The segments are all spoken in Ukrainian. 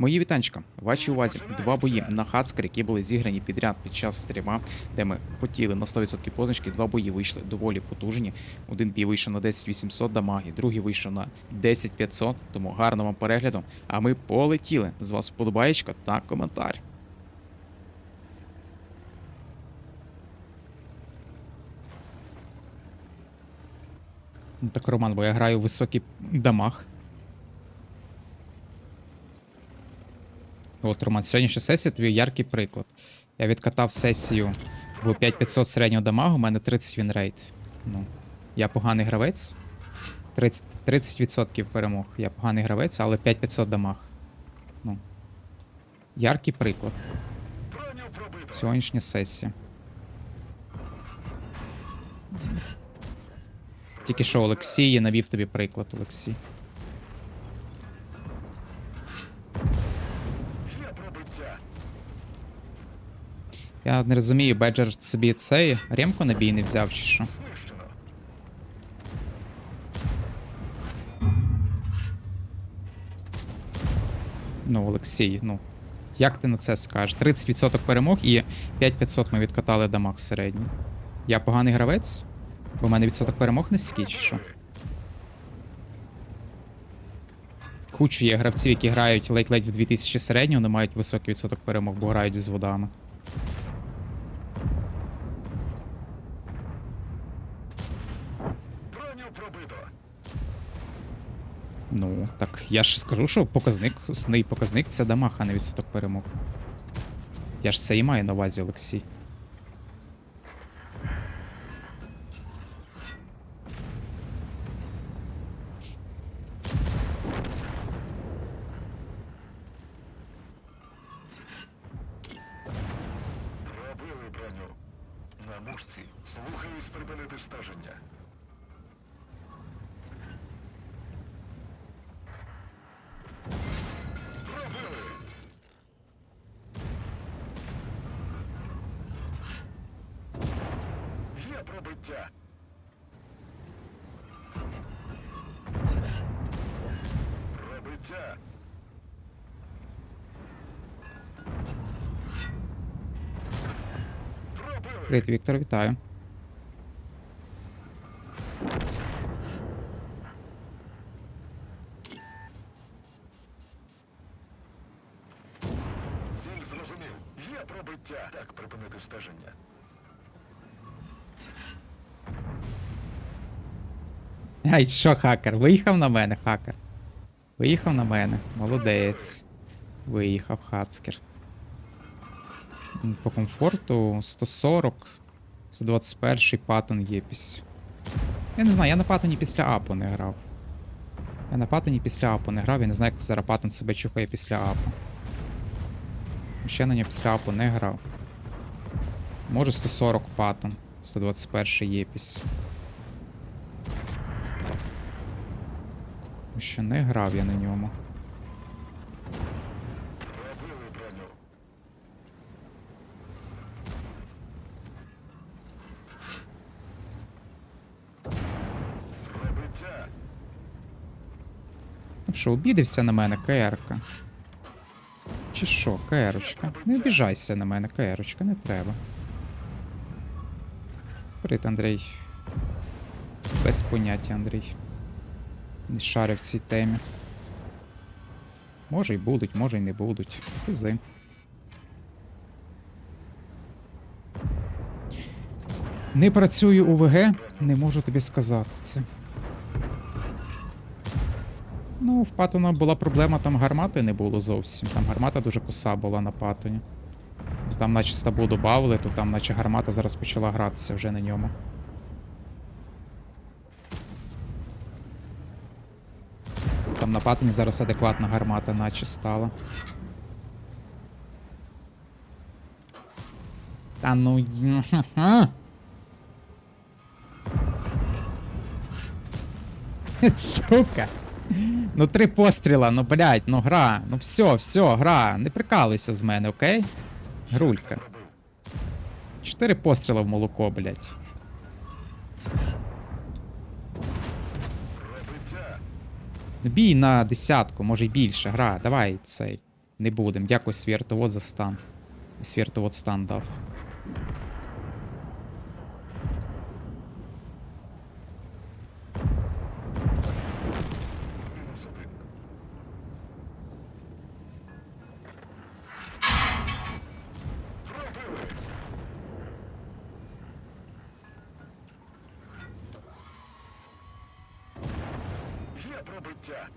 Мої вітанчика, вашій увазі два бої на Хацкер, які були зіграні підряд під час стріма, де ми хотіли на 100% позначки. Два бої вийшли доволі потужні. Один бій вийшов на 10800 дамаги, другий вийшов на 10500, тому гарного вам перегляду. А ми полетіли. З вас вподобаєчка та коментар. Так, Роман, бо я граю у високий дамаг. От, Роман, сьогоднішня сесія тобі яркий приклад. Я відкатав сесію в 5500 середнього дамагу, у мене 30 вінрейт. Ну, я поганий гравець. 30%, 30% перемог. Я поганий гравець, але 5500 дамаг. Ну. Яркий приклад. Сьогоднішня сесія. Тільки що Олексій навів тобі приклад, Олексій. Я не розумію, Беджер собі цей ремку на бій не взяв чи що. Ну, Олексій, ну. Як ти на це скажеш? 30% перемог і 5500 ми відкатали дамаг середній. Я поганий гравець? Бо в мене відсоток перемог низький чи що? Кучу є гравців, які грають ледь-ледь в 2000 середнього, не мають високий відсоток перемог, бо грають з водами. Броню пробито. Ну, так я ж скажу, що показник, основний показник це дамаг, а не відсоток перемог. Я ж це і маю на увазі, Олексій. Пробили броню. На мушці. Слухаюсь припинити стеження. Пробили. Пробиття. Пробиття. Привіт, Віктор, вітаю. Ціль зрозумів. Є пробиття. Так, припинити стеження. Ай, що, хакер? Виїхав на мене, хакер. Виїхав на мене. Молодець. Виїхав хацкер. По комфорту 140. Це 21-й паттон єпісь. Я не знаю, я на паттоні після апу не грав. Я на паттоні після апу не грав, я не знаю, як зараз паттон себе чухає після апу. Ще на нього після апу не грав. Може 140 паттон. 121 єпісь. Тому Що не грав я на ньому. Ну що, обідився на мене, КРка? Чи що, КРочка? Не обіжайся на мене, КРочка, не треба. Привіт, Андрій. Без поняття, Андрій. Не шарю в цій темі. Може й будуть, може й не будуть. Кизи. Не працюю у ВГ, не можу тобі сказати це. Ну, в Паттона була проблема, там гармати не було зовсім. Там гармата дуже коса була на Паттоні. Ну, Там наче стабу додавали, то там наче гармата зараз почала гратися вже на ньому. Там на Паттоні зараз адекватна гармата наче стала. Та ну. Сука. Ну, три постріла, ну блядь, ну гра. Ну все, все, гра. Не прикалуйся з мене, окей? Грулька. Чотири постріла в молоко, блядь. Бій на десятку, може й більше. Гра, давай цей. Не будем. Дякую, свіртовод за стан. Свіртовод стан дав. Мінус один. Пробили! Є пробиття.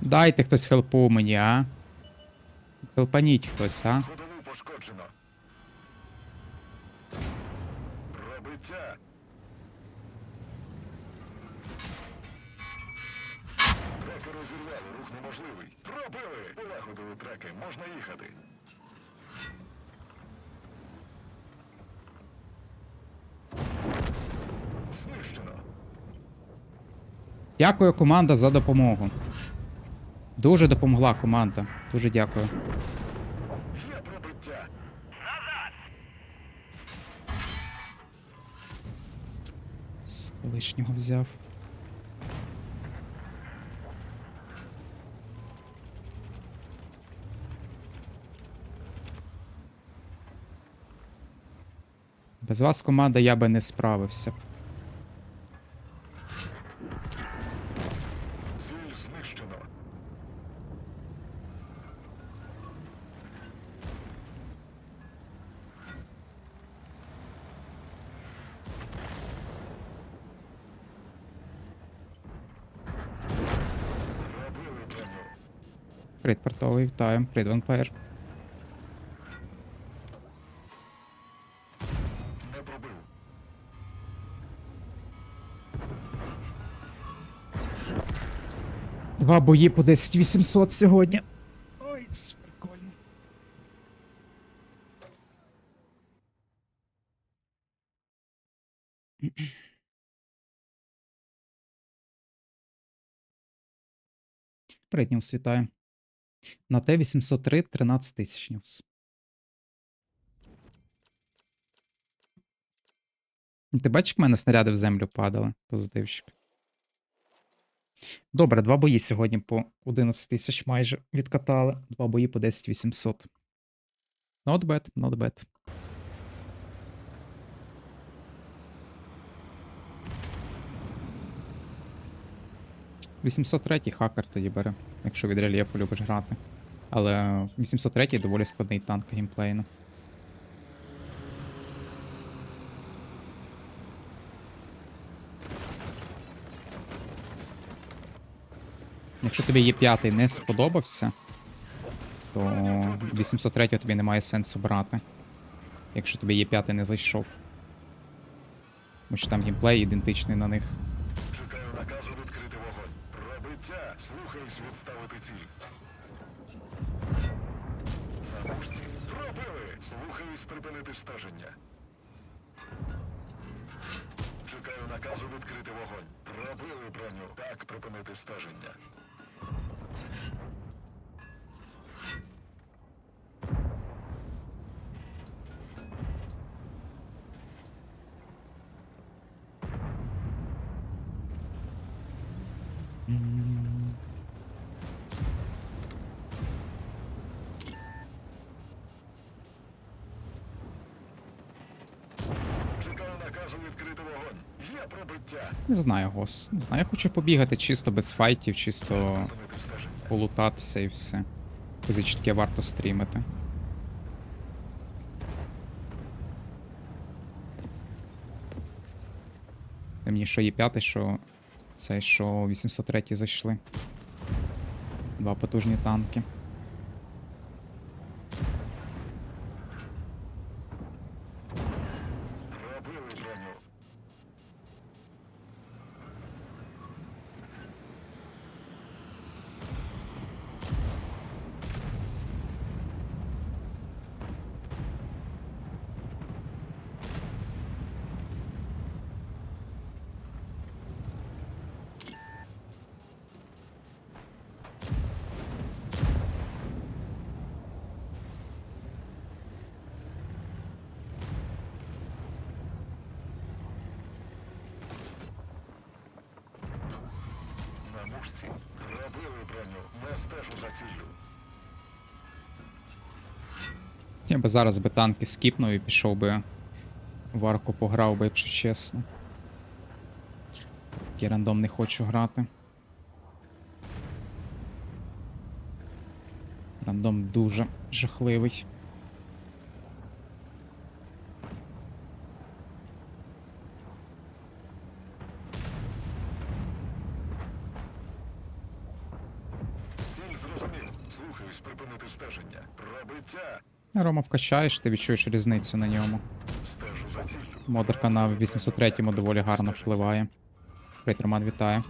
Дайте хтось хелпу мені, а? Хелпаніть хтось, а? Дякую, команда, за допомогу. Дуже допомогла команда. Дуже дякую. З лишнього взяв. Без вас, команда, я би не справився. б. Ціль знищено. Привіт, портовий, вітаю. Привіт, ванплеєр. Два бої по 10800 сьогодні. Ой, це прикольно. Привіт, Нюс, вітаю. На Т-803 13 тисяч Нюс. Ти бачиш, в мене снаряди в землю падали? Позитивчик. Добре, два бої сьогодні по 11 тисяч майже відкатали. Два бої по 10 800. Not bad, not bad. Вісімсот хакер тоді бере, якщо від рельєфу любиш грати. Але 803 доволі складний танк геймплейно. Якщо тобі є п'ятий не сподобався, то 803 тобі немає сенсу брати. Якщо тобі є п'ятий не зайшов. Тому що там геймплей ідентичний на них. Чекаю наказу відкрити вогонь. Пробиття. Слухаюсь відставити ціль. На мушці. Пробили. Слухаюсь припинити стеження. Чекаю наказу відкрити вогонь. Пробили броню. Так, припинити стеження. Не знаю, гос. Не знаю, я хочу побігати чисто без файтів, чисто. Полутатися і все. Фізично таке варто стрімити. Та мені що є п'ятий, що цей, що 803 зайшли. Два потужні танки. Я би зараз би танки скіпнув і пішов би в арку пограв би, якщо чесно. Такий рандом не хочу грати. Рандом дуже жахливий. Ціль зрозумів. Слухаюсь, припинити стеження. Пробиття. Рома вкачаєш, ти відчуєш різницю на ньому. Модерка на 803-му доволі гарно впливає. Привіт, вітаю.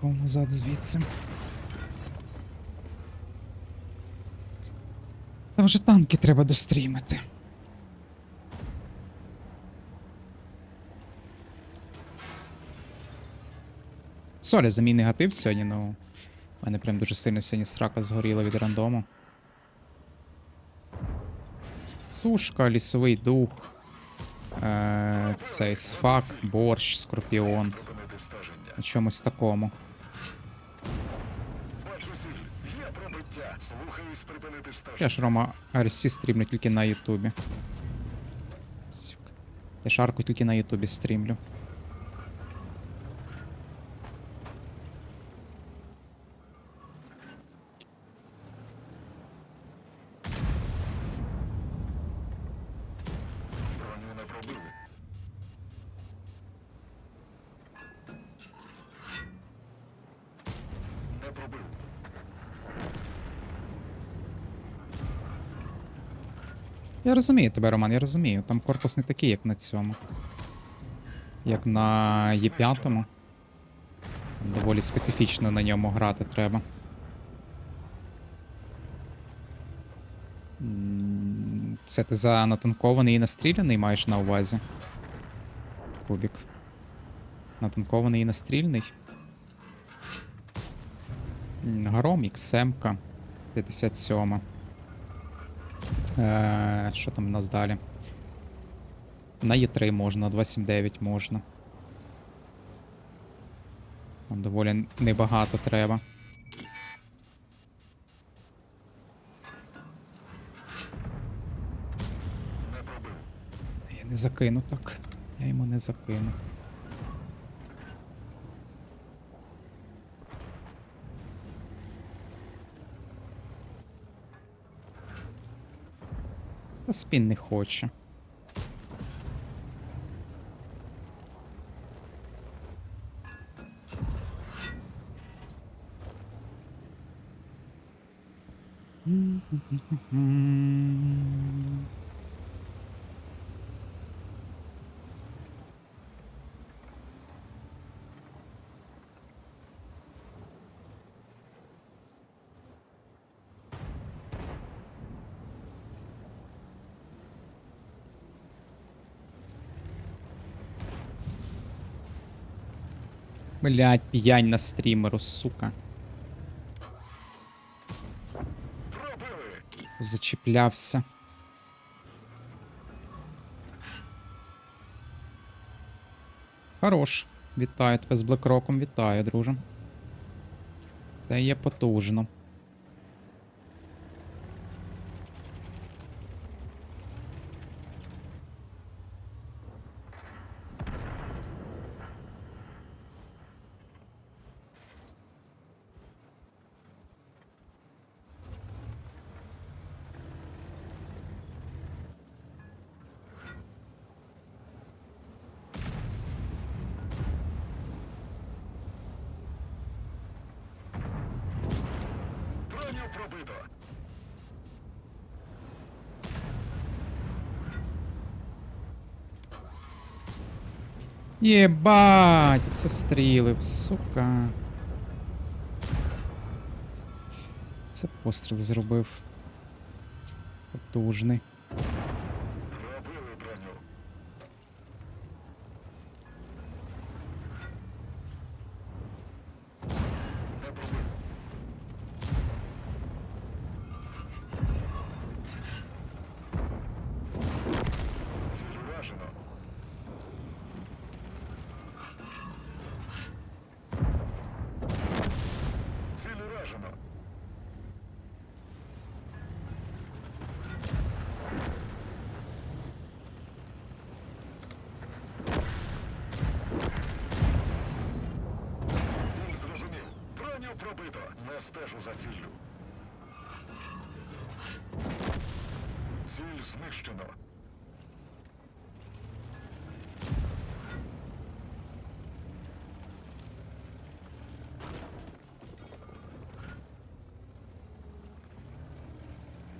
Кого назад звідси. Там вже танки треба дострімити. Сорі за мій негатив сьогодні, ну. У мене прям дуже сильно сьогодні срака згоріла від рандому. Сушка, лісовий дух. Е, цей сфак, борщ, скорпіон. На чомусь такому. Я ж Рома RC стрімлю тільки на Ютубі. Я шарку тільки на Ютубі стрімлю. Броню не пробили. Не пробив. Я розумію тебе, Роман, я розумію. Там корпус не такий, як на цьому. Як на Є5. Доволі специфічно на ньому грати треба. Це ти за натанкований і настріляний маєш на увазі? Кубік. Натанкований і настрільний. Гром, XM-ка. 57. Е, що там у нас далі? На Е3 можна, 279 можна. Там доволі небагато треба. Я не закину так. Я йому не закину. Спін не хоче. Блять, п'янь на стрімеру, сука. Зачіплявся. Хорош. Вітаю тебе з Блекроком, вітаю, друже. Це є потужно. Пробито. Єбать, це стрілив, сука. Це постріл зробив. Потужний. Пробили броню. Не пробив. Ціль уражено. Ціль уражено. Ціль зрозумів. Броню Не стежу за ціллю. Ціль знищено.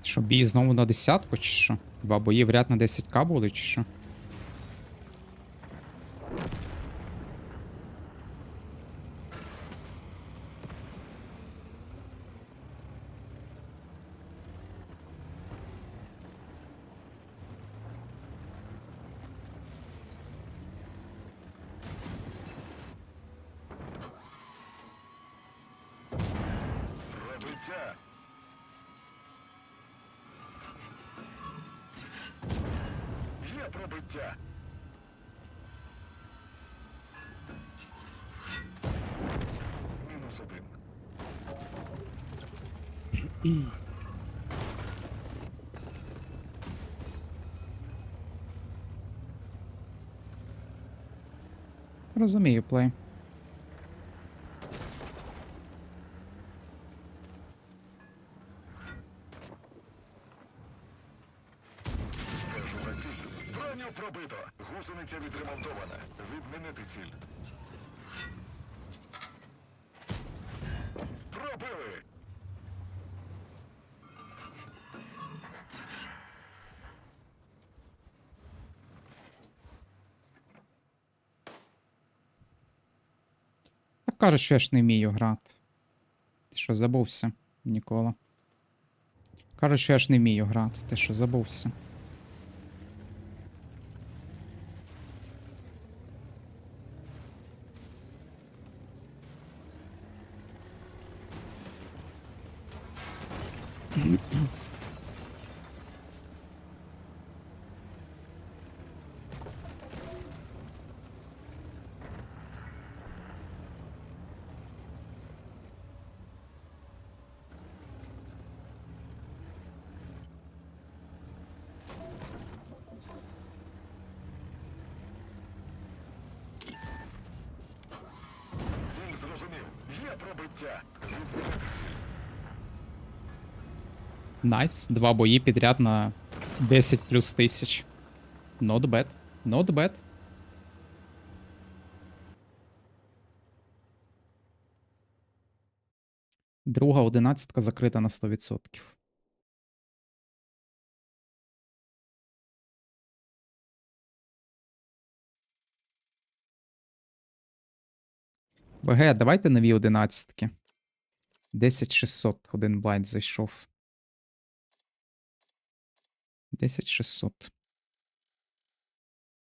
Що, бій знову на десятку, чи що? Два бої в ряд на 10к були, чи що? Пробиття. Є пробиття. Мінус один. Розумію, плей. Стежу за ціллю. Броню пробито. Гусениця відремонтована. Відмінити ціль. Пробили. Так кажуть, що я ж не вмію грати. Ти що, забувся, Нікола? Кажуть, що я ж не вмію грати. Ти що, забувся? Ціль зрозумів. Є пробиття. Відмінити ціль. Найс. Два бої підряд на 10 плюс тисяч. Not bad. Not bad. Друга одинадцятка закрита на 100%. ВГ, давайте нові одинадцятки. 10600 один блайнд зайшов. 10600.